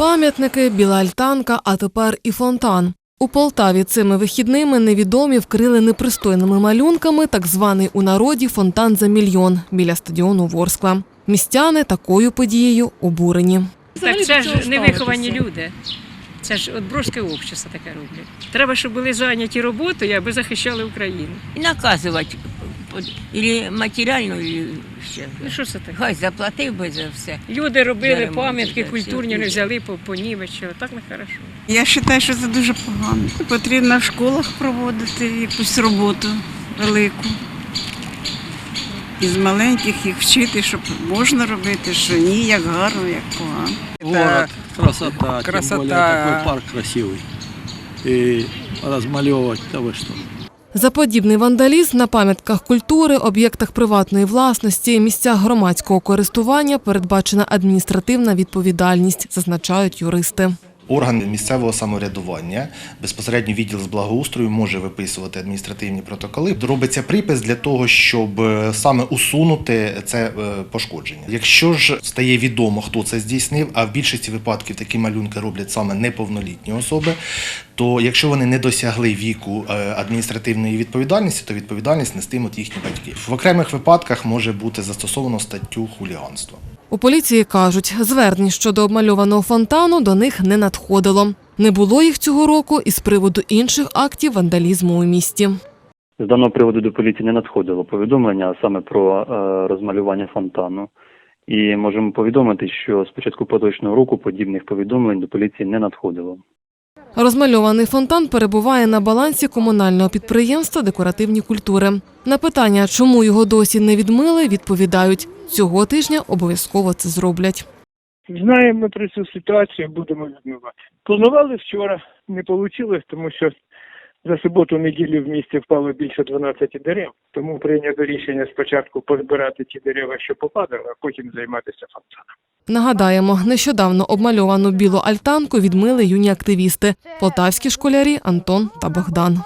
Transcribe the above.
Пам'ятники, біла альтанка, а тепер і фонтан. У Полтаві цими вихідними невідомі вкрили непристойними малюнками так званий у народі фонтан за мільйон біля стадіону Ворскла. Містяни такою подією обурені. Так це ж невиховані люди. Це ж отброски общества таке роблять. Треба, щоб були зайняті роботою, аби захищали Україну. І наказувати і матеріально, і ще. Ну що це таке? Хай заплатив би за все. Люди робили Дерево, пам'ятки це культурні, не все. взяли по понівечили. Так не хорошо. Я вважаю, що це дуже погано. Потрібно в школах проводити якусь роботу велику. Із маленьких їх вчити, щоб можна робити, що ні, як гарно, як погано. Город, красота, красота. тем более такой парк красивый. И размалевывать, да вы что. За подібний вандалізм на пам'ятках культури, об'єктах приватної власності, місцях громадського користування передбачена адміністративна відповідальність, зазначають юристи. Орган місцевого самоврядування, безпосередньо відділ з благоустрою може виписувати адміністративні протоколи. Робиться припис для того, щоб е, саме усунути це е, пошкодження. Якщо ж стає відомо, хто це здійснив, а в більшості випадків такі малюнки роблять саме неповнолітні особи, то якщо вони не досягли віку е, адміністративної відповідальності, то відповідальність нестимуть їхні батьки. В окремих випадках може бути застосовано статтю хуліганства. У поліції кажуть, звернень щодо обмальованого фонтану до них не надходило. Не було їх цього року із приводу інших актів вандалізму у місті. З даного приводу до поліції не надходило повідомлення саме про е, розмалювання фонтану. І можемо повідомити, що з початку поточного року подібних повідомлень до поліції не надходило. Розмальований фонтан перебуває на балансі комунального підприємства Декоративні культури. На питання, чому його досі не відмили, відповідають цього тижня обов'язково це зроблять. Знаємо про цю ситуацію, будемо відмивати. Планували вчора, не вийшло, тому що за суботу-неділю в місті впало більше 12 дерев. Тому прийнято рішення спочатку позбирати ті дерева, що попадали, а потім займатися фонтаном. Нагадаємо, нещодавно обмальовану білу альтанку відмили юні активісти – полтавські школярі Антон та Богдан.